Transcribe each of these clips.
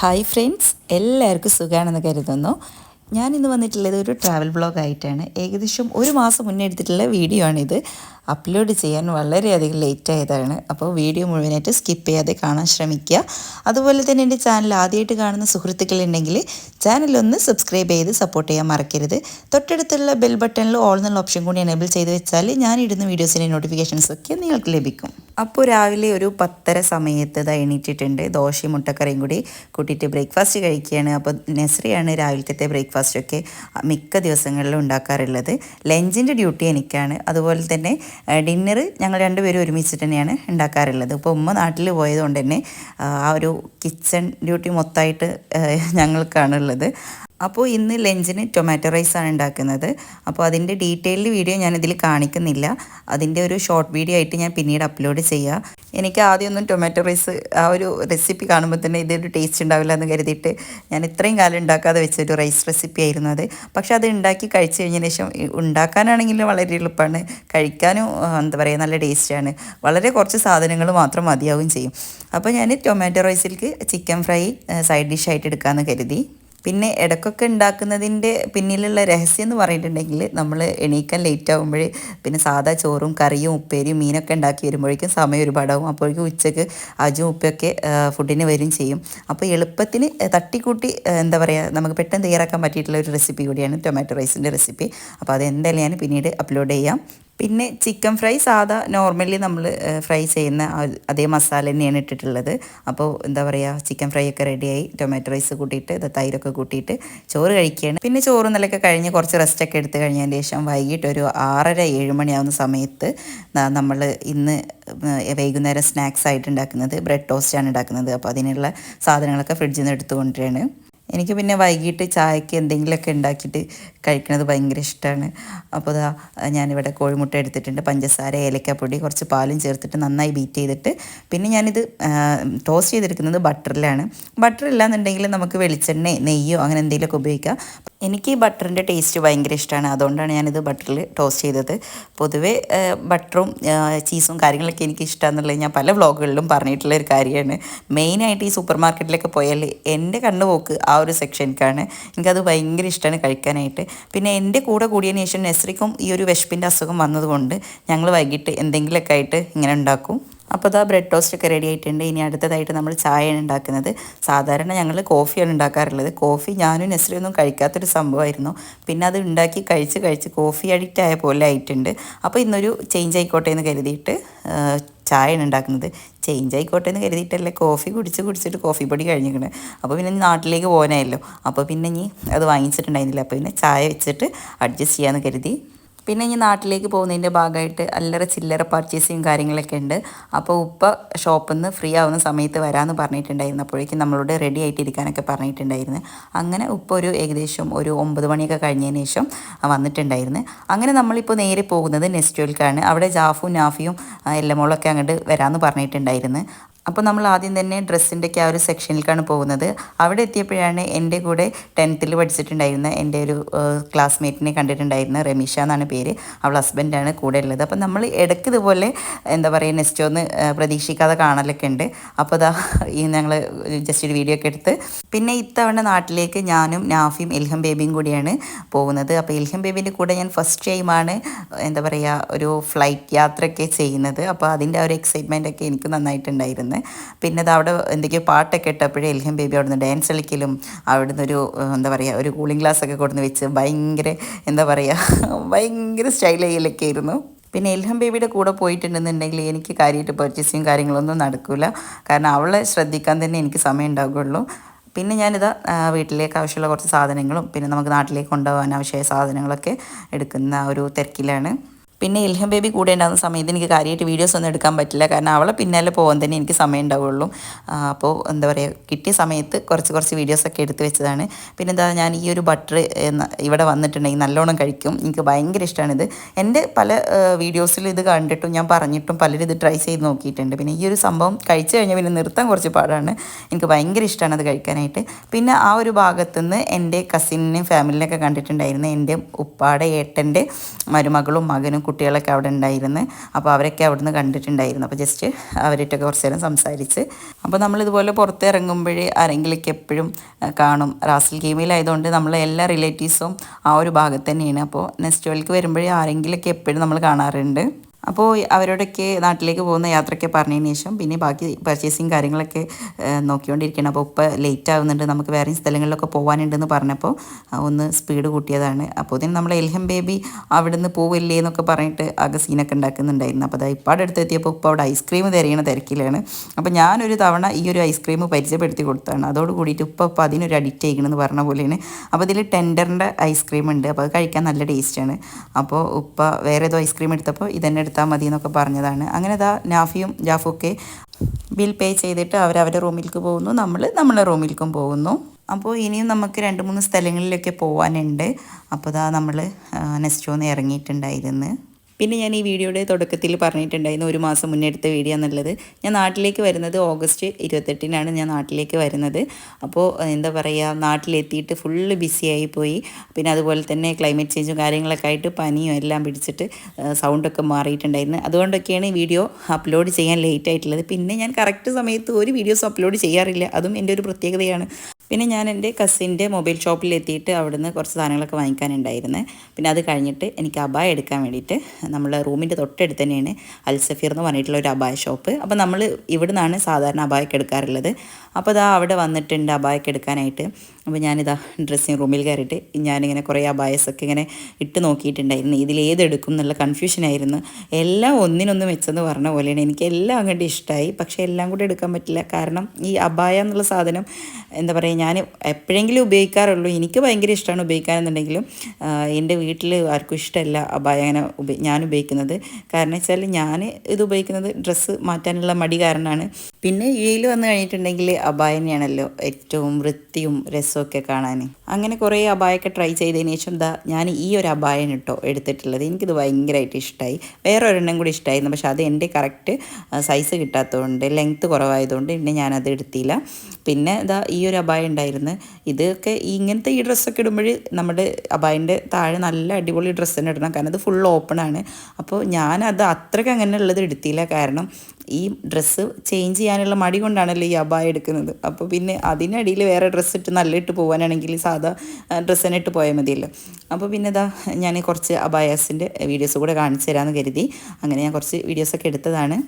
Hi friends എല്ലാവർക്കും സുഖമാണെന്ന് കരുതുന്നു. ഞാൻ ഇന്ന് വന്നിട്ടുള്ളത് ഒരു ട്രാവൽ ബ്ലോഗ് ആയിട്ടാണ്. ഏകദേശം ഒരു മാസം മുന്നേ എടുത്തിട്ടുള്ള വീഡിയോ ആണിത്. അപ്ലോഡ് ചെയ്യാൻ വളരെയധികം ലേറ്റ് ആയതാണ് അപ്പോൾ വീഡിയോ മുഴുവനായിട്ട് സ്കിപ്പ് ചെയ്യാതെ കാണാൻ ശ്രമിക്കുക. അതുപോലെ തന്നെ എന്റെ ചാനൽ ആദ്യമായിട്ട് കാണുന്ന സുഹൃത്തുക്കളുണ്ടെങ്കിൽ ചാനലൊന്ന് സബ്സ്ക്രൈബ് ചെയ്ത് സപ്പോർട്ട് ചെയ്യാൻ മറക്കരുത്. തൊട്ടടുത്തുള്ള ബെൽ ബട്ടണിൽ ഓൾ എന്നുള്ള ഓപ്ഷൻ കൂടി എനേബിൾ ചെയ്ത് വെച്ചാൽ ഞാൻ ഇടുന്ന വീഡിയോസിന്റെ നോട്ടിഫിക്കേഷൻസ് ഒക്കെ നിങ്ങൾക്ക് ലഭിക്കും. അപ്പോൾ രാവിലെ ഒരു പത്തര സമയത്ത് ഇതാ എണീറ്റിട്ടുണ്ട്. ദോശയും മുട്ടക്കറിയും കൂടി കൂട്ടിയിട്ട് ബ്രേക്ക്ഫാസ്റ്റ് കഴിക്കുകയാണ്. അപ്പോൾ നെസറിയാണ് രാവിലത്തെ ബ്രേക്ക്ഫാസ്റ്റൊക്കെ മിക്ക ദിവസങ്ങളിലും ഉണ്ടാക്കാറുള്ളത്. ലഞ്ചിന്റെ ഡ്യൂട്ടി എനിക്കാണ്. അതുപോലെ തന്നെ ഡിന്നർ ഞങ്ങൾ രണ്ടുപേരും ഒരുമിച്ചിട്ട് തന്നെയാണ് ഉണ്ടാക്കാറുള്ളത്. ഇപ്പോൾ ഉമ്മ നാട്ടിൽ പോയതുകൊണ്ട് തന്നെ ആ ഒരു കിച്ചൺ ഡ്യൂട്ടി മൊത്തമായിട്ട് ഞങ്ങൾക്കാണുള്ളത്. അപ്പോൾ ഇന്ന് ലഞ്ചിന് ടൊമാറ്റോ റൈസാണ് ഉണ്ടാക്കുന്നത്. അപ്പോൾ അതിന്റെ ഡീറ്റെയിൽഡ് വീഡിയോ ഞാനിതിൽ കാണിക്കുന്നില്ല. അതിന്റെ ഒരു ഷോർട്ട് വീഡിയോ ആയിട്ട് ഞാൻ പിന്നീട് അപ്ലോഡ് ചെയ്യാം. എനിക്ക് ആദ്യമൊന്നും ടൊമാറ്റോ റൈസ് ആ ഒരു റെസിപ്പി കാണുമ്പോൾ തന്നെ ഇതൊരു ടേസ്റ്റ് ഉണ്ടാവില്ല എന്ന് കരുതിയിട്ട് ഞാൻ ഇത്രയും കാലം ഉണ്ടാക്കാതെ വെച്ചൊരു റൈസ് റെസിപ്പി ആയിരുന്നു അത്. പക്ഷേ അത് ഉണ്ടാക്കി കഴിച്ച് കഴിഞ്ഞതിന് ശേഷം ഉണ്ടാക്കാനാണെങ്കിലും വളരെ എളുപ്പമാണ്. കഴിക്കാനും എന്താ പറയുക നല്ല ടേസ്റ്റാണ് വളരെ കുറച്ച് സാധനങ്ങൾ മാത്രം മതിയാവും ചെയ്യും. അപ്പോൾ ഞാൻ ടൊമാറ്റോ റൈസിലേക്ക് ചിക്കൻ ഫ്രൈ സൈഡ് ഡിഷായിട്ട് എടുക്കാമെന്ന് കരുതി. പിന്നെ ഇടയ്ക്കൊക്കെ ഉണ്ടാക്കുന്നതിന്റെ പിന്നിലുള്ള രഹസ്യം എന്ന് പറഞ്ഞിട്ടുണ്ടെങ്കിൽ നമ്മൾ എണീക്കാൻ ലേറ്റ് ആകുമ്പോൾ പിന്നെ സാധാ ചോറും കറിയും ഉപ്പേരിയും മീനൊക്കെ ഉണ്ടാക്കി വരുമ്പോഴേക്കും സമയം ഒരുപാടാകും അപ്പോഴേക്കും ഉച്ചയ്ക്ക് അജും ഉപ്പയൊക്കെ ഫുഡിന് വരും ചെയ്യും. അപ്പോൾ എളുപ്പത്തിൽ തട്ടിക്കൂട്ടി എന്താ പറയുക നമുക്ക് പെട്ടെന്ന് തയ്യാറാക്കാൻ പറ്റിയിട്ടുള്ള ഒരു റെസിപ്പി കൂടിയാണ് ടൊമാറ്റോ റൈസിന്റെ റെസിപ്പി അപ്പോൾ അത് എന്തായാലും ഞാൻ പിന്നീട് അപ്ലോഡ് ചെയ്യാം. പിന്നെ ചിക്കൻ ഫ്രൈ സാധാ നോർമലി നമ്മൾ ഫ്രൈ ചെയ്യുന്ന അതേ മസാല തന്നെയാണ് ഇട്ടിട്ടുള്ളത്. അപ്പോൾ എന്താ പറയുക ചിക്കൻ ഫ്രൈ ഒക്കെ റെഡിയായി ടൊമാറ്റോ റൈസ് കൂട്ടിയിട്ട് തൈരൊക്കെ കൂട്ടിയിട്ട് ചോറ് കഴിക്കുകയാണ്. പിന്നെ ചോറ് നിലയൊക്കെ കഴിഞ്ഞ് കുറച്ച് റെസ്റ്റൊക്കെ എടുത്ത് കഴിഞ്ഞതിന് ശേഷം വൈകിട്ട് ഒരു ആറര ഏഴ് മണിയാവുന്ന സമയത്ത് നമ്മൾ ഇന്ന് വൈകുന്നേരം സ്നാക്സ് ആയിട്ട് ഉണ്ടാക്കുന്നത് ബ്രെഡ് ടോസ്റ്റാണ് ഉണ്ടാക്കുന്നത്. അപ്പോൾ അതിനുള്ള സാധനങ്ങളൊക്കെ ഫ്രിഡ്ജിൽ നിന്ന് എടുത്തുകൊണ്ടിട്ടാണ് എനിക്ക് പിന്നെ വൈകിട്ട് ചായക്ക് എന്തെങ്കിലുമൊക്കെ ഉണ്ടാക്കിയിട്ട് കഴിക്കുന്നത് ഭയങ്കര ഇഷ്ടമാണ് അപ്പോൾ ഇതാ ഞാനിവിടെ കോഴിമുട്ട എടുത്തിട്ടുണ്ട് പഞ്ചസാര ഏലക്കാപ്പൊടി കുറച്ച് പാലും ചേർത്തിട്ട് നന്നായി ബീറ്റ് ചെയ്തിട്ട് പിന്നെ ഞാനിത് ടോസ്റ്റ് ചെയ്തെടുക്കുന്നത് ബട്ടറിലാണ്. ബട്ടർ ഇല്ലാന്നുണ്ടെങ്കിൽ നമുക്ക് വെളിച്ചെണ്ണ നെയ്യോ അങ്ങനെ എന്തെങ്കിലുമൊക്കെ ഉപയോഗിക്കാം. എനിക്ക് ഈ ബട്ടറിന്റെ ടേസ്റ്റ് ഭയങ്കര ഇഷ്ടമാണ്. അതുകൊണ്ടാണ് ഞാനിത് ബട്ടറിൽ ടോസ്റ്റ് ചെയ്തത്. പൊതുവേ ബട്ടറും ചീസും കാര്യങ്ങളൊക്കെ എനിക്ക് ഇഷ്ടമാണെന്നുള്ളത് ഞാൻ പല വ്ളോഗുകളിലും പറഞ്ഞിട്ടുള്ള ഒരു കാര്യമാണ്. മെയിനായിട്ട് ഈ സൂപ്പർ മാർക്കറ്റിലൊക്കെ പോയാൽ എന്റെ കണ്ണു പോക്ക് ആ ഒരു സെക്ഷനിലേക്കാണ് എനിക്കത് ഭയങ്കര ഇഷ്ടമാണ് കഴിക്കാനായിട്ട്. പിന്നെ എന്റെ കൂടെ കൂടിയതിന് ശേഷം നെസ്രിക്കും ഈ ഒരു വിശപ്പിന്റെ അസുഖം വന്നതുകൊണ്ട് ഞങ്ങൾ വൈകിട്ട് എന്തെങ്കിലുമൊക്കെ ആയിട്ട് ഇങ്ങനെ ഉണ്ടാക്കും. അപ്പോൾ ഇതാ ബ്രെഡ് ടോസ്റ്റ് ഒക്കെ റെഡി ആയിട്ടുണ്ട്. ഇനി അടുത്തതായിട്ട് നമ്മൾ ചായയാണ് ഉണ്ടാക്കുന്നത്. സാധാരണ ഞങ്ങൾ കോഫിയാണ് ഉണ്ടാക്കാറുള്ളത്. കോഫി ഞാനും നെസ്രിയൊന്നും കഴിക്കാത്തൊരു സംഭവമായിരുന്നു. പിന്നെ അത് ഉണ്ടാക്കി കഴിച്ച് കഴിച്ച് കോഫി അഡിക്റ്റ് ആയ പോലെ ആയിട്ടുണ്ട്. അപ്പോൾ ഇന്നൊരു ചേഞ്ച് ആയിക്കോട്ടെ എന്ന് കരുതിയിട്ട് ചായയാണ് ഉണ്ടാക്കുന്നത്. ചേഞ്ച് ആയിക്കോട്ടെ എന്ന് കരുതിയിട്ടല്ലേ കോഫി കുടിച്ച് കുടിച്ചിട്ട് കോഫി പൊടി കഴിഞ്ഞിരിക്കണേ. അപ്പോൾ പിന്നെ നാട്ടിലേക്ക് പോകാനായല്ലോ. അപ്പോൾ പിന്നെ ഇനി അത് വാങ്ങിച്ചിട്ടുണ്ടായിരുന്നില്ല. അപ്പോൾ പിന്നെ ചായ വെച്ചിട്ട് അഡ്ജസ്റ്റ് ചെയ്യാമെന്ന് കരുതി പിന്നെ ഇനി നാട്ടിലേക്ക് പോകുന്നതിന്റെ ഭാഗമായിട്ട് അല്ലറ ചില്ലറ പർച്ചേസിങ് കാര്യങ്ങളൊക്കെ ഉണ്ട്. അപ്പോൾ ഉപ്പ ഷോപ്പിൽ നിന്ന് ഫ്രീ ആവുന്ന സമയത്ത് വരാമെന്ന് പറഞ്ഞിട്ടുണ്ടായിരുന്നു അപ്പോഴേക്കും നമ്മളോട് റെഡി ആയിട്ടിരിക്കാനൊക്കെ പറഞ്ഞിട്ടുണ്ടായിരുന്നു. അങ്ങനെ ഉപ്പ ഒരു ഏകദേശം ഒരു ഒമ്പത് മണിയൊക്കെ കഴിഞ്ഞതിന് ശേഷം വന്നിട്ടുണ്ടായിരുന്നു. അങ്ങനെ നമ്മളിപ്പോൾ നേരെ പോകുന്നത് നെസ്റ്റോയിൽക്കാണ് അവിടെ ജാഫും നാഫിയും എല്ലാം എല്ലമോളൊക്കെ അങ്ങോട്ട് വരാമെന്ന് പറഞ്ഞിട്ടുണ്ടായിരുന്നു. അപ്പോൾ നമ്മൾ ആദ്യം തന്നെ ഡ്രസ്സിന്റെയൊക്കെ ആ ഒരു സെക്ഷനിലേക്കാണ് പോകുന്നത്. അവിടെ എത്തിയപ്പോഴാണ് എന്റെ കൂടെ ടെൻത്തിൽ പഠിച്ചിട്ടുണ്ടായിരുന്ന എന്റെ ഒരു ക്ലാസ്മേറ്റിനെ കണ്ടിട്ടുണ്ടായിരുന്ന റമീഷ എന്നാണ് പേര്. അവൾ ഹസ്ബൻഡാണ് കൂടെ ഉള്ളത്. അപ്പോൾ നമ്മൾ ഇടയ്ക്ക് ഇതുപോലെ എന്താ പറയുക നെക്സ്റ്റ് ഒന്ന് പ്രതീക്ഷിക്കാതെ കാണലൊക്കെ ഉണ്ട്. അപ്പോൾ അതാ ഈ ഞങ്ങൾ ജസ്റ്റ് ഒരു വീഡിയോ ഒക്കെ എടുത്ത് പിന്നെ ഇത്തവണ നാട്ടിലേക്ക് ഞാനും നാഫിയും ഇൽഹം ബേബിയും കൂടിയാണ് പോകുന്നത്. അപ്പോൾ ഇൽഹം ബേബിന്റെ കൂടെ ഞാൻ ഫസ്റ്റ് ടൈമാണ് എന്താ പറയുക ഒരു ഫ്ലൈറ്റ് യാത്രയൊക്കെ ചെയ്യുന്നത്. അപ്പോൾ അതിന്റെ ആ ഒരു എക്സൈറ്റ്മെന്റ് ഒക്കെ എനിക്ക് നന്നായിട്ടുണ്ടായിരുന്നു. പിന്നെ അത് അവിടെ എന്തൊക്കെയോ പാട്ടൊക്കെ ഇട്ടപ്പോഴേ എൽഹം ബേബി അവിടെ നിന്ന് ഡാൻസ് കളിക്കലും അവിടുന്ന് ഒരു എന്താ പറയുക ഒരു കൂളിംഗ് ഗ്ലാസ് ഒക്കെ കൊടുന്ന് വെച്ച് ഭയങ്കര എന്താ പറയുക ഭയങ്കര സ്റ്റൈൽ ചെയ്യലൊക്കെ ആയിരുന്നു. പിന്നെ എൽഹം ബേബിയുടെ കൂടെ പോയിട്ടുണ്ടെന്നുണ്ടെങ്കിൽ എനിക്ക് കാര്യമായിട്ട് പർച്ചേസിങ് കാര്യങ്ങളൊന്നും നടക്കില്ല കാരണം അവളെ ശ്രദ്ധിക്കാൻ തന്നെ എനിക്ക് സമയം ഉണ്ടാവുകയുള്ളൂ. പിന്നെ ഞാനിതാ വീട്ടിലേക്ക് ആവശ്യമുള്ള കുറച്ച് സാധനങ്ങളും പിന്നെ നമുക്ക് നാട്ടിലേക്ക് കൊണ്ടുപോകാൻ ആവശ്യമായ സാധനങ്ങളൊക്കെ എടുക്കുന്ന ഒരു തിരക്കിലാണ്. പിന്നെ ഇൽഹം ബേബി കൂടെ ഉണ്ടാകുന്ന സമയത്ത് എനിക്ക് കാര്യമായിട്ട് വീഡിയോസ് ഒന്നും എടുക്കാൻ പറ്റില്ല. കാരണം അവളെ പിന്നാലെ പോകാൻ തന്നെ എനിക്ക് സമയം ഉണ്ടാവുള്ളൂ. അപ്പോൾ എന്താ പറയുക കിട്ടിയ സമയത്ത് കുറച്ച് കുറച്ച് വീഡിയോസൊക്കെ എടുത്ത് വെച്ചതാണ്. പിന്നെ എന്താ ഞാൻ ഈ ഒരു ബട്ടർ ഇവിടെ വന്നിട്ടുണ്ടെങ്കിൽ നല്ലോണം കഴിക്കും. എനിക്ക് ഭയങ്കര ഇഷ്ടമാണിത്. എന്റെ പല വീഡിയോസിൽ ഇത് കണ്ടിട്ടും ഞാൻ പറഞ്ഞിട്ടും പലരും ഇത് ട്രൈ ചെയ്ത് നോക്കിയിട്ടുണ്ട്. പിന്നെ ഈ ഒരു സംഭവം കഴിച്ചു കഴിഞ്ഞാൽ പിന്നെ നിർത്താൻ കുറച്ച് പാടാണ്. എനിക്ക് ഭയങ്കര ഇഷ്ടമാണ് അത് കഴിക്കാനായിട്ട്. പിന്നെ ആ ഒരു ഭാഗത്തുനിന്ന് എന്റെ കസിനെയും ഫാമിലിനെയൊക്കെ കണ്ടിട്ടുണ്ടായിരുന്നു എന്റെ ഉപ്പാടെ ഏട്ടന്റെ മരുമകളും മകനും കുട്ടികളൊക്കെ അവിടെ ഉണ്ടായിരുന്നു. അപ്പോൾ അവരൊക്കെ അവിടെ നിന്ന് കണ്ടിട്ടുണ്ടായിരുന്നു. അപ്പോൾ ജസ്റ്റ് അവരായിട്ടൊക്കെ കുറച്ച് നേരം സംസാരിച്ച്. അപ്പോൾ നമ്മളിതുപോലെ പുറത്ത് ഇറങ്ങുമ്പോഴേ ആരെങ്കിലൊക്കെ എപ്പോഴും കാണും. റാസൽ ഗെയിമിലായതുകൊണ്ട് നമ്മളെ എല്ലാ റിലേറ്റീവ്സും ആ ഒരു ഭാഗത്ത് തന്നെയാണ്. അപ്പോൾ നെക്സ്റ്റ് വേൾക്ക് വരുമ്പോഴേ ആരെങ്കിലുമൊക്കെ എപ്പോഴും നമ്മൾ കാണാറുണ്ട്. അപ്പോൾ അവരോടൊക്കെ നാട്ടിലേക്ക് പോകുന്ന യാത്രയൊക്കെ പറഞ്ഞതിന് ശേഷം പിന്നെ ബാക്കി പർച്ചേസിങ് കാര്യങ്ങളൊക്കെ നോക്കിക്കൊണ്ടിരിക്കുകയാണ്. അപ്പോൾ ഇപ്പോൾ ലേറ്റ് ആവുന്നുണ്ട്. നമുക്ക് വേറെ സ്ഥലങ്ങളിലൊക്കെ പോകാനുണ്ടെന്ന് പറഞ്ഞപ്പോൾ ഒന്ന് സ്പീഡ് കൂട്ടിയതാണ്. അപ്പോൾ ഇതിന് നമ്മൾ എൽഹം ബേബി അവിടെ നിന്ന് പോവില്ലേ എന്നൊക്കെ പറഞ്ഞിട്ട് ആകെ സീനൊക്കെ ഉണ്ടാക്കുന്നുണ്ടായിരുന്നു. അപ്പോൾ അത് ഇപ്പാടെ അടുത്ത് എത്തിയപ്പോൾ ഇപ്പോൾ അവിടെ ഐസ്ക്രീം തിരയണ തിരക്കിലാണ്. അപ്പോൾ ഞാനൊരു തവണ ഈ ഒരു ഐസ്ക്രീം പരിചയപ്പെടുത്തി കൊടുത്താണ്. അതോട് കൂടിയിട്ട് ഇപ്പോൾ ഇപ്പോൾ അതിനൊരു അഡിക്റ്റ് ആയിക്കണമെന്ന് പറഞ്ഞ പോലെയാണ്. അപ്പോൾ ഇതിൽ ടെൻഡറിന്റെ ഐസ്ക്രീം ഉണ്ട്. അപ്പോൾ അത് കഴിക്കാൻ നല്ല ടേസ്റ്റാണ് അപ്പോൾ ഉപ്പ വേറെ ഏതോ ഐസ്ക്രീം എടുത്തപ്പോൾ ഇതന്നെ എടുത്താൽ മതി എന്നൊക്കെ പറഞ്ഞതാണ്. അങ്ങനെ ഇതാ നാഫിയും ജാഫുമൊക്കെ ബിൽ പേ ചെയ്തിട്ട് അവർ അവരുടെ റൂമിലേക്ക് പോകുന്നു. നമ്മൾ നമ്മളെ റൂമിലേക്കും പോകുന്നു. അപ്പോൾ ഇനിയും നമുക്ക് രണ്ട് മൂന്ന് സ്ഥലങ്ങളിലൊക്കെ പോകാനുണ്ട് അപ്പോൾ ഇതാ നമ്മൾ നെക്സ്റ്റ് ഇറങ്ങിയിട്ടുണ്ടായിരുന്നു. പിന്നെ ഞാൻ ഈ വീഡിയോയുടെ തുടക്കത്തിൽ പറഞ്ഞിട്ടുണ്ടായിരുന്നു ഒരു മാസം മുന്നേ എടുത്ത വീഡിയോ എന്നുള്ളത്. ഞാൻ നാട്ടിലേക്ക് വരുന്നത് ഓഗസ്റ്റ് ഇരുപത്തെട്ടിനാണ് ഞാൻ നാട്ടിലേക്ക് വരുന്നത്. അപ്പോൾ എന്താ പറയുക നാട്ടിലെത്തിയിട്ട് ഫുള്ള് ബിസിയായി പോയി. പിന്നെ അതുപോലെ തന്നെ ക്ലൈമറ്റ് ചേഞ്ചും കാര്യങ്ങളൊക്കെ ആയിട്ട് പനിയും എല്ലാം പിടിച്ചിട്ട് സൗണ്ടൊക്കെ മാറിയിട്ടുണ്ടായിരുന്നു. അതുകൊണ്ടൊക്കെയാണ് ഈ വീഡിയോ അപ്ലോഡ് ചെയ്യാൻ ലേറ്റ് ആയിട്ടുള്ളത്. പിന്നെ ഞാൻ കറക്റ്റ് സമയത്ത് ഒരു വീഡിയോസ് അപ്ലോഡ് ചെയ്യാറില്ല. അതും എന്റെ ഒരു പ്രത്യേകതയാണ്. പിന്നെ ഞാൻ എന്റെ കസിന്റെ മൊബൈൽ ഷോപ്പിൽ എത്തിയിട്ട് അവിടുന്ന് കുറച്ച് സാധനങ്ങളൊക്കെ വാങ്ങിക്കാനുണ്ടായിരുന്നു. പിന്നെ അത് കഴിഞ്ഞിട്ട് എനിക്ക് അബായ എടുക്കാൻ വേണ്ടിയിട്ട് നമ്മൾ റൂമിന്റെ തൊട്ടടുത്ത് തന്നെയാണ് അൽസഫീർ എന്ന് പറഞ്ഞിട്ടുള്ള ഒരു അബായ ഷോപ്പ് അപ്പോൾ നമ്മൾ ഇവിടെ നിന്നാണ് സാധാരണ അബായൊക്കെ എടുക്കാറുള്ളത്. അപ്പോൾ ഇതാ അവിടെ വന്നിട്ടുണ്ട് അബായൊക്കെ എടുക്കാനായിട്ട്. അപ്പോൾ ഞാനിതാ ഡ്രസ്സിങ് റൂമിൽ കയറിയിട്ട് ഞാനിങ്ങനെ കുറേ അബായസൊക്കെ ഇങ്ങനെ ഇട്ട് നോക്കിയിട്ടുണ്ടായിരുന്നു. ഇതിലേതെടുക്കും എന്നുള്ള കൺഫ്യൂഷനായിരുന്നു എല്ലാം ഒന്നിനൊന്ന് വെച്ചെന്ന് പറഞ്ഞ പോലെയാണ്. എനിക്ക് എല്ലാം അങ്ങോട്ട് ഇഷ്ടമായി പക്ഷേ എല്ലാം കൂടി എടുക്കാൻ പറ്റില്ല. കാരണം ഈ അബായ എന്നുള്ള സാധനം എന്താ പറയുക ഞാൻ എപ്പോഴെങ്കിലും ഉപയോഗിക്കാറുള്ളൂ. എനിക്ക് ഭയങ്കര ഇഷ്ടമാണ് ഉപയോഗിക്കാനെന്നുണ്ടെങ്കിലും എന്റെ വീട്ടിൽ ആർക്കും ഇഷ്ടമല്ല അബായ അങ്ങനെ ഞാൻ ഉപയോഗിക്കുന്നത്. കാരണം വെച്ചാൽ ഞാൻ ഇത് ഉപയോഗിക്കുന്നത് ഡ്രസ്സ് മാറ്റാനുള്ള മടി കാരണമാണ്. പിന്നെ യു വന്നു കഴിഞ്ഞിട്ടുണ്ടെങ്കിൽ അബായനെയാണല്ലോ ഏറ്റവും വൃത്തിയും രസമൊക്കെ കാണാൻ. അങ്ങനെ കുറേ അബായൊക്കെ ട്രൈ ചെയ്തതിന് ശേഷം എന്താ ഞാൻ ഈ ഒരു അബായൻ കേട്ടോ എടുത്തിട്ടുള്ളത്. എനിക്കിത് ഭയങ്കരമായിട്ട് ഇഷ്ടമായി. വേറെ ഒരെണ്ണം കൂടി ഇഷ്ടമായിരുന്നു. പക്ഷേ അത് എന്റെ കറക്റ്റ് സൈസ് കിട്ടാത്തതുകൊണ്ട് ലെങ്ത്ത് കുറവായതുകൊണ്ട് പിന്നെ ഞാനത് എടുത്തില്ല. പിന്നെ ഇതാ ഈ ഒരു അബായ ഉണ്ടായിരുന്നു. ഇതൊക്കെ ഇങ്ങനത്തെ ഈ ഡ്രസ്സൊക്കെ ഇടുമ്പോൾ നമ്മുടെ അബായിന്റെ താഴെ നല്ല അടിപൊളി ഡ്രസ്സ് തന്നെ ഇടണം. കാരണം അത് ഫുൾ ഓപ്പൺ ആണ്. അപ്പോൾ ഞാനത് അത്രയ്ക്ക് അങ്ങനെ ഉള്ളത് എടുത്തില്ല. കാരണം ഈ ഡ്രസ്സ് ചേഞ്ച് ചെയ്യാനുള്ള മടി കൊണ്ടാണല്ലോ ഈ അബായ എടുക്കുന്നത്. അപ്പോൾ പിന്നെ അതിനടിയിൽ വേറെ ഡ്രസ്സ് ഇട്ട് നല്ല ഇട്ട് പോകാനാണെങ്കിൽ സാധാ ഡ്രസ്സ് തന്നെ ഇട്ട് പോയാൽ മതിയല്ലോ. അപ്പോൾ പിന്നെ ഇതാ ഞാൻ കുറച്ച് അബായാസിന്റെ വീഡിയോസ് കൂടെ കാണിച്ചു തരാമെന്ന് കരുതി. അങ്ങനെ ഞാൻ കുറച്ച് വീഡിയോസൊക്കെ എടുത്തതാണ്.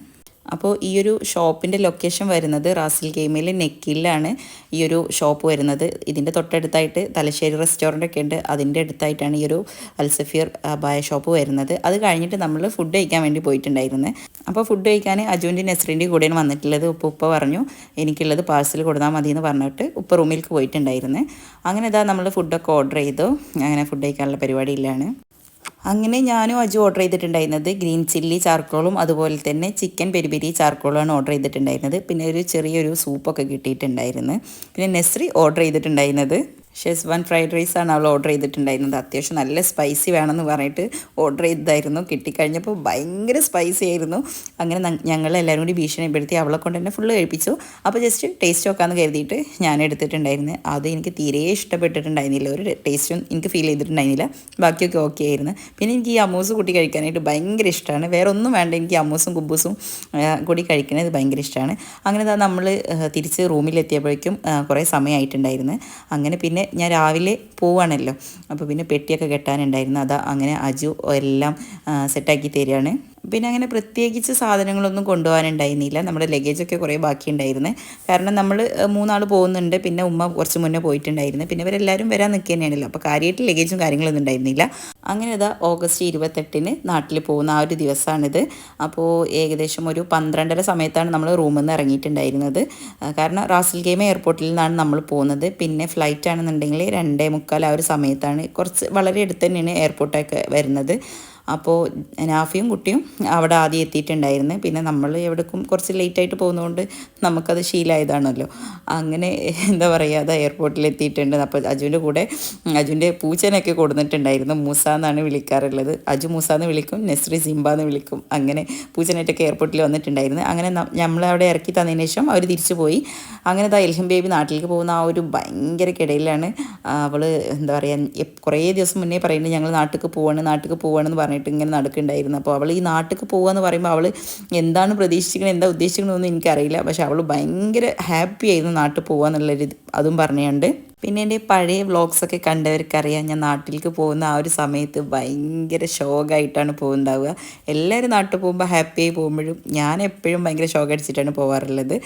അപ്പോൾ ഈ ഒരു ഷോപ്പിന്റെ ലൊക്കേഷൻ വരുന്നത് റാസിൽ ഗെയിമിലെ നെക്കിലാണ് ഈ ഒരു ഷോപ്പ് വരുന്നത്. ഇതിന്റെ തൊട്ടടുത്തായിട്ട് തലശ്ശേരി റെസ്റ്റോറന്റ് ഒക്കെ ഉണ്ട്. അതിന്റെ അടുത്തായിട്ടാണ് ഈ ഒരു അൽസഫിയർ ബായ ഷോപ്പ് വരുന്നത്. അത് കഴിഞ്ഞിട്ട് നമ്മൾ ഫുഡ് കഴിക്കാൻ വേണ്ടി പോയിട്ടുണ്ടായിരുന്നു. അപ്പോൾ ഫുഡ് കഴിക്കാൻ അജുവിന്റെ നെസ്രിന്റെ കൂടെയാണ് വന്നിട്ടുള്ളത്. ഉപ്പ ഉപ്പ പറഞ്ഞു എനിക്കുള്ളത് പാഴ്സൽ കൊടുത്താൽ മതി എന്ന് പറഞ്ഞിട്ട് ഉപ്പ റൂമിലേക്ക് പോയിട്ടുണ്ടായിരുന്നു. അങ്ങനെ ഇതാ നമ്മൾ ഫുഡൊക്കെ ഓർഡർ ചെയ്തു. അങ്ങനെ ഫുഡ് കഴിക്കാനുള്ള പരിപാടിയിലാണ്. അങ്ങനെ ഞാനും അജു ഓർഡർ ചെയ്തിട്ടുണ്ടായിരുന്നത് ഗ്രീൻ ചില്ലി ചാർക്കോളും അതുപോലെ തന്നെ ചിക്കൻ പെരി പെരി ചാർക്കോളുമാണ് ഓർഡർ ചെയ്തിട്ടുണ്ടായിരുന്നത്. പിന്നെ ഒരു ചെറിയൊരു സൂപ്പൊക്കെ കിട്ടിയിട്ടുണ്ടായിരുന്നു. പിന്നെ നെസ്രി ഓർഡർ ചെയ്തിട്ടുണ്ടായിരുന്നത്. ഷെസ്വാൻ ഫ്രൈഡ് റൈസ് ആണ് അവൾ ഓർഡർ ചെയ്തിട്ടുണ്ടായിരുന്നത്. അത്യാവശ്യം നല്ല സ്പൈസി വേണമെന്ന് പറഞ്ഞിട്ട് ഓർഡർ ചെയ്തതായിരുന്നു കിട്ടിക്കഴിഞ്ഞപ്പോൾ ഭയങ്കര സ്പൈസി ആയിരുന്നു. അങ്ങനെ ഞങ്ങൾ എല്ലാവരും കൂടി ഭീഷണിപ്പെടുത്തി അവളെ കൊണ്ട് തന്നെ ഫുള്ള് കഴിപ്പിച്ചു. അപ്പോൾ ജസ്റ്റ് ടേസ്റ്റ് നോക്കാമെന്ന് കരുതിയിട്ട് ഞാൻ എടുത്തിട്ടുണ്ടായിരുന്നു. അത് എനിക്ക് തീരെ ഇഷ്ടപ്പെട്ടിട്ടുണ്ടായിരുന്നില്ല. ഒരു ടേസ്റ്റും എനിക്ക് ഫീൽ ചെയ്തിട്ടുണ്ടായിരുന്നില്ല. ബാക്കിയൊക്കെ ഓക്കെ ആയിരുന്നു. പിന്നെ എനിക്ക് ഈ അമൂസ് കൂട്ടി കഴിക്കാനായിട്ട് ഭയങ്കര ഇഷ്ടമാണ്. വേറെ ഒന്നും വേണ്ട. എനിക്ക് അമൂസും കുബൂസും കൂടി കഴിക്കുന്നത് ഭയങ്കര ഇഷ്ടമാണ്. അങ്ങനെ നമ്മൾ തിരിച്ച് റൂമിലെത്തിയപ്പോഴേക്കും കുറേ സമയമായിട്ടുണ്ടായിരുന്നു. അങ്ങനെ പിന്നെ ഞാൻ രാവിലെ പോവാണല്ലോ. അപ്പോൾ പിന്നെ പെട്ടിയൊക്കെ കെട്ടാനുണ്ടായിരുന്നു. അതാ അങ്ങനെ അജു എല്ലാം സെറ്റാക്കി തരികയാണ്. പിന്നെ അങ്ങനെ പ്രത്യേകിച്ച് സാധനങ്ങളൊന്നും കൊണ്ടുപോകാനുണ്ടായിരുന്നില്ല. നമ്മുടെ ലഗേജൊക്കെ കുറേ ബാക്കിയുണ്ടായിരുന്നു. കാരണം നമ്മൾ മൂന്നാൾ പോകുന്നുണ്ട്. പിന്നെ ഉമ്മ കുറച്ച് മുന്നേ പോയിട്ടുണ്ടായിരുന്നു. പിന്നെ ഇവരെല്ലാവരും വരാൻ നിൽക്കുക അപ്പോൾ കാര്യമായിട്ട് ലഗേജും കാര്യങ്ങളൊന്നും ഉണ്ടായിരുന്നില്ല. അങ്ങനെ ഇതാ ഓഗസ്റ്റ് ഇരുപത്തെട്ടിന് നാട്ടിൽ പോകുന്ന ആ ഒരു ദിവസമാണിത് അപ്പോൾ ഏകദേശം ഒരു പന്ത്രണ്ടര സമയത്താണ് നമ്മൾ റൂമിൽ നിന്ന് ഇറങ്ങിയിട്ടുണ്ടായിരുന്നത് കാരണം റാസൽ ഗെയിം എയർപോർട്ടിൽ നിന്നാണ് നമ്മൾ പോകുന്നത്. പിന്നെ ഫ്ലൈറ്റ് ആണെന്നുണ്ടെങ്കിൽ രണ്ടേ മുക്കാൽ ആ ഒരു സമയത്താണ് കുറച്ച് വളരെ അടുത്ത് തന്നെയാണ് എയർപോർട്ടൊക്കെ വരുന്നത്. അപ്പോൾ നാഫിയും കുട്ടിയും അവിടെ ആദ്യം എത്തിയിട്ടുണ്ടായിരുന്നു. പിന്നെ നമ്മൾ എവിടേക്കും കുറച്ച് ലേറ്റായിട്ട് പോകുന്നതുകൊണ്ട് നമുക്കത് ശീലമായതാണല്ലോ അങ്ങനെ എന്താ പറയുക അത് എയർപോർട്ടിൽ എത്തിയിട്ടുണ്ട്. അപ്പോൾ അജുവിന്റെ കൂടെ അജുവിന്റെ പൂച്ചനൊക്കെ കൊടുത്തിട്ടുണ്ടായിരുന്നു മൂസ എന്നാണ് വിളിക്കാറുള്ളത്. അജു മൂസ എന്ന് വിളിക്കും നെസ്രി സിംബ എന്ന് വിളിക്കും. അങ്ങനെ പൂച്ചനായിട്ടൊക്കെ എയർപോർട്ടിൽ വന്നിട്ടുണ്ടായിരുന്നു. അങ്ങനെ നമ്മൾ അവിടെ ഇറക്കി തന്നതിന് ശേഷം അവർ തിരിച്ചു പോയി. അങ്ങനെ ദാ എൽഹം ബേബി നാട്ടിലേക്ക് പോകുന്ന ആ ഒരു ഭയങ്കര കിടയിലാണ്. അവൾ എന്താ പറയുക കുറേ ദിവസം മുന്നേ പറയുന്നത് ഞങ്ങൾ നാട്ടിലേക്ക് പോവാണ് നാട്ടിലേക്ക് പോവാണെന്ന് പറഞ്ഞിട്ട് പറഞ്ഞിട്ട് ഇങ്ങനെ നടക്കുന്നുണ്ടായിരുന്നു. അപ്പോൾ അവൾ ഈ നാട്ടിലേക്ക് പോകുക എന്ന് പറയുമ്പോൾ അവൾ എന്താണ് പ്രതീക്ഷിക്കുന്നത് എന്താ ഉദ്ദേശിക്കണമെന്ന് എനിക്കറിയില്ല. പക്ഷെ അവൾ ഭയങ്കര ഹാപ്പി ആയിരുന്നു നാട്ടിൽ പോകുക എന്നുള്ളൊരു അതും പറഞ്ഞുകൊണ്ട് പിന്നെ എന്റെ പഴയ വ്ളോഗ്സൊക്കെ കണ്ടവർക്കറിയാം ഞാൻ നാട്ടിലേക്ക് പോകുന്ന ആ ഒരു സമയത്ത് ഭയങ്കര ഷോക്കായിട്ടാണ് പോകുന്നുണ്ടാവുക എല്ലാവരും നാട്ടിൽ പോകുമ്പോൾ ഹാപ്പിയായി പോകുമ്പോഴും ഞാൻ എപ്പോഴും ഭയങ്കര ഷോക്ക് അടിച്ചിട്ടാണ് പോകാറുള്ളത്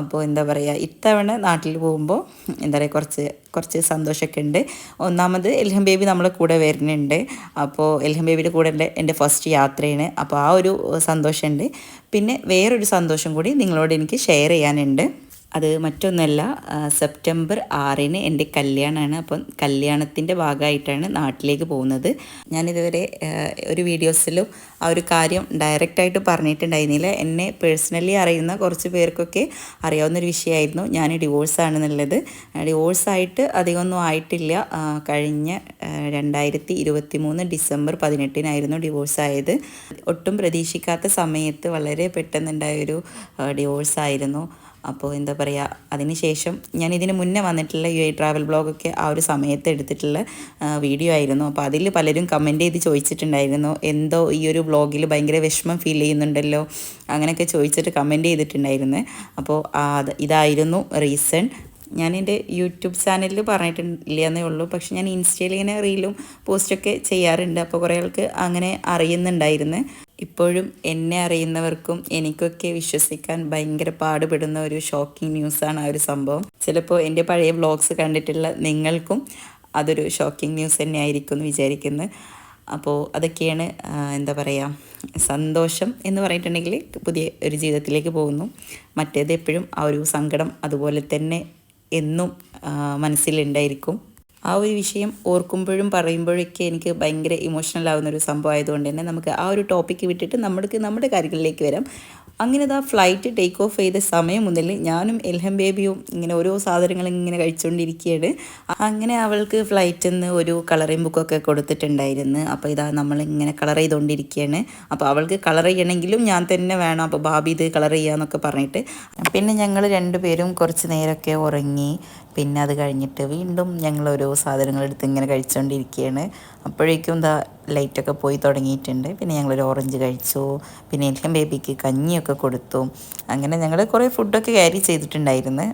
അപ്പോൾ എന്താ പറയുക ഇത്തവണ നാട്ടിൽ പോകുമ്പോൾ എന്താ പറയുക കുറച്ച് കുറച്ച് സന്തോഷമൊക്കെ ഉണ്ട്. ഒന്നാമത് എൽഹം ബേബി നമ്മളെ കൂടെ വരുന്നുണ്ട്. അപ്പോൾ എൽഹം ബേബിയുടെ കൂടെ എന്റെ എന്റെ ഫസ്റ്റ് യാത്രയാണ്. അപ്പോൾ ആ ഒരു സന്തോഷമുണ്ട്. പിന്നെ വേറൊരു സന്തോഷം കൂടി നിങ്ങളോട് എനിക്ക് ഷെയർ ചെയ്യാനുണ്ട്. അത് മറ്റൊന്നല്ല സെപ്റ്റംബർ ആറിന് എന്റെ കല്യാണമാണ് അപ്പം കല്യാണത്തിന്റെ ഭാഗമായിട്ടാണ് നാട്ടിലേക്ക് പോകുന്നത്. ഞാനിതുവരെ ഒരു വീഡിയോസിലും ആ ഒരു കാര്യം ഡയറക്റ്റായിട്ട് പറഞ്ഞിട്ടുണ്ടായിരുന്നില്ല. എന്നെ പേഴ്സണലി അറിയുന്ന കുറച്ച് പേർക്കൊക്കെ അറിയാവുന്നൊരു വിഷയമായിരുന്നു ഞാൻ ഡിവോഴ്സ് ആണെന്നുള്ളത് ഡിവോഴ്സായിട്ട് അധികമൊന്നും ആയിട്ടില്ല. കഴിഞ്ഞ രണ്ടായിരത്തി ഇരുപത്തി മൂന്ന് ഡിസംബർ പതിനെട്ടിനായിരുന്നു ഡിവോഴ്സ് ആയത് ഒട്ടും പ്രതീക്ഷിക്കാത്ത സമയത്ത് വളരെ പെട്ടെന്നുണ്ടായൊരു ഡിവോഴ്സ് ആയിരുന്നു അപ്പോൾ എന്താ പറയുക അതിനുശേഷം ഞാൻ ഇതിന് മുന്നേ വന്നിട്ടുള്ള ഐ ട്രാവൽ ബ്ലോഗൊക്കെ ആ ഒരു സമയത്ത് എടുത്തിട്ടുള്ള വീഡിയോ ആയിരുന്നു. അപ്പോൾ അതിൽ പലരും കമന്റ് ചെയ്ത് ചോദിച്ചിട്ടുണ്ടായിരുന്നു എന്തോ ഈ ഒരു ബ്ലോഗിൽ ഭയങ്കര വിഷമം ഫീൽ ചെയ്യുന്നുണ്ടല്ലോ അങ്ങനെയൊക്കെ ചോദിച്ചിട്ട് കമന്റ് ചെയ്തിട്ടുണ്ടായിരുന്നു. അപ്പോൾ ഇതായിരുന്നു റീസൺ ഞാൻ എന്റെ യൂട്യൂബ് ചാനലിൽ പറഞ്ഞിട്ടില്ല എന്നേ ഉള്ളൂ. പക്ഷെ ഞാൻ ഇൻസ്റ്റയിൽ ഇങ്ങനെ റീലും പോസ്റ്റൊക്കെ ചെയ്യാറുണ്ട്. അപ്പോൾ കുറേ ആൾക്ക് അങ്ങനെ അറിയുന്നുണ്ടായിരുന്നു. ഇപ്പോഴും എന്നെ അറിയുന്നവർക്കും എനിക്കൊക്കെ വിശ്വസിക്കാൻ ഭയങ്കര പാടുപെടുന്ന ഒരു ഷോക്കിംഗ് ന്യൂസാണ് ആ ഒരു സംഭവം. ചിലപ്പോൾ എന്റെ പഴയ വ്ളോഗ്സ് കണ്ടിട്ടുള്ള നിങ്ങൾക്കും അതൊരു ഷോക്കിംഗ് ന്യൂസ് തന്നെ ആയിരിക്കും എന്ന് വിചാരിക്കുന്നു. അപ്പോൾ അതൊക്കെയാണ് എന്താ പറയുക സന്തോഷം എന്ന് പറഞ്ഞിട്ടുണ്ടെങ്കിൽ പുതിയ ഒരു ജീവിതത്തിലേക്ക് പോകുന്നു. മറ്റേത് എപ്പോഴും ആ ഒരു സങ്കടം അതുപോലെ തന്നെ എന്നും മനസ്സിലുണ്ടായിരിക്കും. ആ ഒരു വിഷയം ഓർക്കുമ്പോഴും പറയുമ്പോഴൊക്കെ എനിക്ക് ഭയങ്കര ഇമോഷണൽ ആവുന്ന ഒരു സംഭവം ആയതുകൊണ്ട് തന്നെ നമുക്ക് ആ ഒരു ടോപ്പിക്ക് വിട്ടിട്ട് നമ്മൾക്ക് നമ്മുടെ കാര്യങ്ങളിലേക്ക് വരാം. അങ്ങനെ ആ ഫ്ലൈറ്റ് ടേക്ക് ഓഫ് ചെയ്ത സമയം മുതൽ ഞാനും എൽഹം ബേബിയും ഇങ്ങനെ ഓരോ സാധനങ്ങൾ ഇങ്ങനെ കഴിച്ചുകൊണ്ടിരിക്കുകയാണ് അങ്ങനെ അവൾക്ക് ഫ്ലൈറ്റിൽ നിന്ന് ഒരു കളറിംഗ് ബുക്കൊക്കെ കൊടുത്തിട്ടുണ്ടായിരുന്നു. അപ്പോൾ ഇതാ നമ്മൾ ഇങ്ങനെ കളർ ചെയ്തുകൊണ്ടിരിക്കുകയാണ് അപ്പോൾ അവൾക്ക് കളർ ചെയ്യണമെങ്കിലും ഞാൻ തന്നെ വേണം. അപ്പോൾ ബാബി ഇത് കളർ ചെയ്യാന്നൊക്കെ പറഞ്ഞിട്ട്. പിന്നെ ഞങ്ങൾ രണ്ടുപേരും കുറച്ച് നേരമൊക്കെ ഉറങ്ങി. പിന്നെ അത് കഴിഞ്ഞിട്ട് വീണ്ടും ഞങ്ങൾ ഓരോ സാധനങ്ങൾ എടുത്ത് ഇങ്ങനെ കഴിച്ചുകൊണ്ടിരിക്കുകയാണ് അപ്പോഴേക്കും എന്താ ലൈറ്റൊക്കെ പോയി തുടങ്ങിയിട്ടുണ്ട്. പിന്നെ ഞങ്ങളൊരു ഓറഞ്ച് കഴിച്ചു. പിന്നെ എല്ലാം ബേബിക്ക് കഞ്ഞിയൊക്കെ കൊടുത്തു. അങ്ങനെ ഞങ്ങൾ കുറേ ഫുഡൊക്കെ ക്യാരി ചെയ്തിട്ടുണ്ടായിരുന്നു.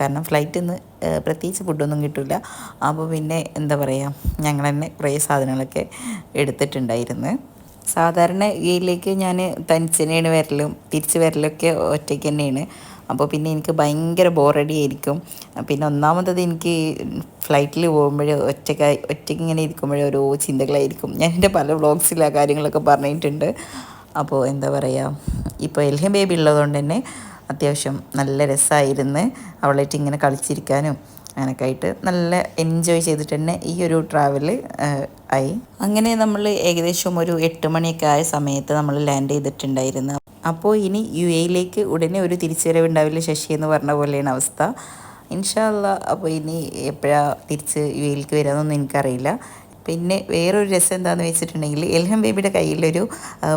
കാരണം ഫ്ലൈറ്റിൽ നിന്ന് പ്രത്യേകിച്ച് ഫുഡൊന്നും കിട്ടില്ല അപ്പോൾ പിന്നെ എന്താ പറയുക ഞങ്ങൾ തന്നെ കുറേ സാധനങ്ങളൊക്കെ എടുത്തിട്ടുണ്ടായിരുന്നു. സാധാരണ ഇതിലേക്ക് ഞാൻ തനിച്ചനെയാണ് വരലും തിരിച്ച് വരലൊക്കെ ഒറ്റയ്ക്ക് തന്നെയാണ്. അപ്പോൾ പിന്നെ എനിക്ക് ഭയങ്കര ബോറടി ആയിരിക്കും. പിന്നെ ഒന്നാമത്തത് എനിക്ക് ഫ്ലൈറ്റിൽ പോകുമ്പോൾ ഒറ്റയ്ക്ക് ഒറ്റയ്ക്ക് ഇങ്ങനെ ഇരിക്കുമ്പോഴേ ഓരോ ചിന്തകളായിരിക്കും. ഞാൻ എന്റെ പല വ്ളോഗ്സിൽ ആ കാര്യങ്ങളൊക്കെ പറഞ്ഞിട്ടുണ്ട്. അപ്പോൾ എന്താ പറയുക ഇപ്പോൾ എൽഹം ബേബി ഉള്ളതുകൊണ്ട് തന്നെ അത്യാവശ്യം നല്ല രസമായിരുന്നു അവളായിട്ട് ഇങ്ങനെ കളിച്ചിരിക്കാനും. അങ്ങനെയൊക്കെ നല്ല എൻജോയ് ചെയ്തിട്ട് തന്നെ ഈ ഒരു ട്രാവൽ ആയി. അങ്ങനെ നമ്മൾ ഏകദേശം ഒരു എട്ട് മണിയൊക്കെ ആയ സമയത്ത് നമ്മൾ ലാൻഡ് ചെയ്തിട്ടുണ്ടായിരുന്നു. അപ്പോൾ ഇനി യു എയിലേക്ക് ഉടനെ ഒരു തിരിച്ചുവരവ് ഉണ്ടാവില്ല ശശി എന്ന് പറഞ്ഞ പോലെയാണ് അവസ്ഥ. ഇൻഷാല്ല അപ്പോൾ ഇനി എപ്പോഴാണ് തിരിച്ച് യു എയിലേക്ക് വരാമെന്നൊന്നും എനിക്കറിയില്ല. പിന്നെ വേറൊരു രസം എന്താണെന്ന് വെച്ചിട്ടുണ്ടെങ്കിൽ എൽഹം ബേബിയുടെ കയ്യിലൊരു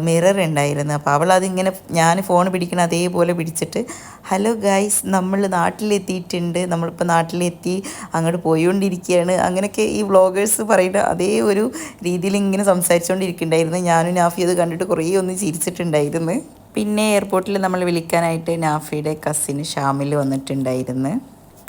മിറർ ഉണ്ടായിരുന്നു. അപ്പോൾ അവൾ അതിങ്ങനെ ഞാൻ ഫോൺ പിടിക്കണം അതേപോലെ പിടിച്ചിട്ട് ഹലോ ഗായ്സ് നമ്മൾ നാട്ടിലെത്തിയിട്ടുണ്ട്. നമ്മളിപ്പോൾ നാട്ടിലെത്തി അങ്ങോട്ട് പോയിക്കൊണ്ടിരിക്കുകയാണ് അങ്ങനെയൊക്കെ ഈ വ്ളോഗേഴ്സ് പറയുന്ന അതേ ഒരു രീതിയിൽ ഇങ്ങനെ സംസാരിച്ചുകൊണ്ടിരിക്കുന്നുണ്ടായിരുന്നു ഞാനും നാഫി അത് കണ്ടിട്ട് കുറേ ഒന്ന് ചിരിച്ചിട്ടുണ്ടായിരുന്നു. പിന്നെ എയർപോർട്ടിൽ നമ്മൾ വിളിക്കാനായിട്ട് നാഫിയുടെ കസിന് ഷാമിൽ വന്നിട്ടുണ്ടായിരുന്നു.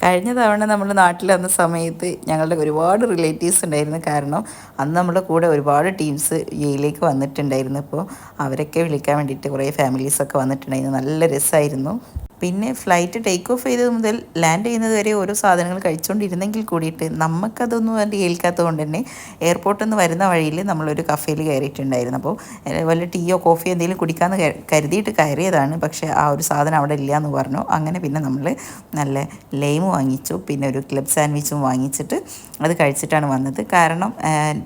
കഴിഞ്ഞ തവണ നമ്മൾ നാട്ടിൽ വന്ന സമയത്ത് ഞങ്ങളുടെ ഒരുപാട് റിലേറ്റീവ്സ് ഉണ്ടായിരുന്നു. കാരണം അന്ന് നമ്മുടെ കൂടെ ഒരുപാട് ടീംസ് യയിലേക്ക് വന്നിട്ടുണ്ടായിരുന്നു. അപ്പോൾ അവരൊക്കെ വിളിക്കാൻ വേണ്ടിയിട്ട് കുറേ ഫാമിലീസൊക്കെ വന്നിട്ടുണ്ടായിരുന്നു. നല്ല രസമായിരുന്നു. പിന്നെ ഫ്ലൈറ്റ് ടേക്ക് ഓഫ് ചെയ്തത് മുതൽ ലാൻഡ് ചെയ്യുന്നത് വരെ ഓരോ സാധനങ്ങൾ കഴിച്ചുകൊണ്ടിരുന്നെങ്കിൽ കൂടിയിട്ട് നമുക്കതൊന്നും അതിന്റെ ഏൽക്കാത്തത് കൊണ്ട് തന്നെ എയർപോർട്ടിൽ നിന്ന് വരുന്ന വഴിയിൽ നമ്മളൊരു കഫേയിൽ കയറിയിട്ടുണ്ടായിരുന്നു. അപ്പോൾ വല്ല ടീയോ കോഫിയോ എന്തെങ്കിലും കുടിക്കാമെന്ന് കരുതിയിട്ട് കയറിയതാണ്. പക്ഷേ ആ ഒരു സാധനം അവിടെ ഇല്ല എന്ന് പറഞ്ഞു. അങ്ങനെ പിന്നെ നമ്മൾ നല്ല ലൈം വാങ്ങിച്ചു. പിന്നെ ഒരു ക്ലബ് സാൻഡ്വിച്ചും വാങ്ങിച്ചിട്ട് അത് കഴിച്ചിട്ടാണ് വന്നത്. കാരണം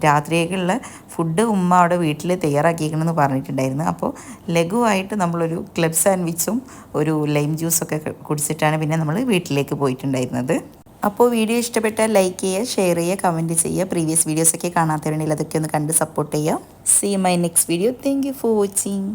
രാത്രിയേക്കുള്ള ഫുഡ് ഉമ്മ അവിടെ വീട്ടിൽ തയ്യാറാക്കിയിരിക്കണമെന്ന് പറഞ്ഞിട്ടുണ്ടായിരുന്നു. അപ്പോൾ ലഘുവായിട്ട് നമ്മളൊരു ക്ലബ് സാൻഡ്വിച്ചും ഒരു ലൈം ജ്യൂസൊക്കെ കുടിച്ചിട്ടാണ് പിന്നെ നമ്മൾ വീട്ടിലേക്ക് പോയിട്ടുണ്ടായിരുന്നത്. അപ്പോൾ വീഡിയോ ഇഷ്ടപ്പെട്ടാൽ ലൈക്ക് ചെയ്യുക ഷെയർ ചെയ്യുക കമന്റ് ചെയ്യുക. പ്രീവിയസ് വീഡിയോസൊക്കെ കാണാത്തവരുണ്ടെങ്കിൽ അതൊക്കെ ഒന്ന് കണ്ട് സപ്പോർട്ട് ചെയ്യുക. See my next video thank you for watching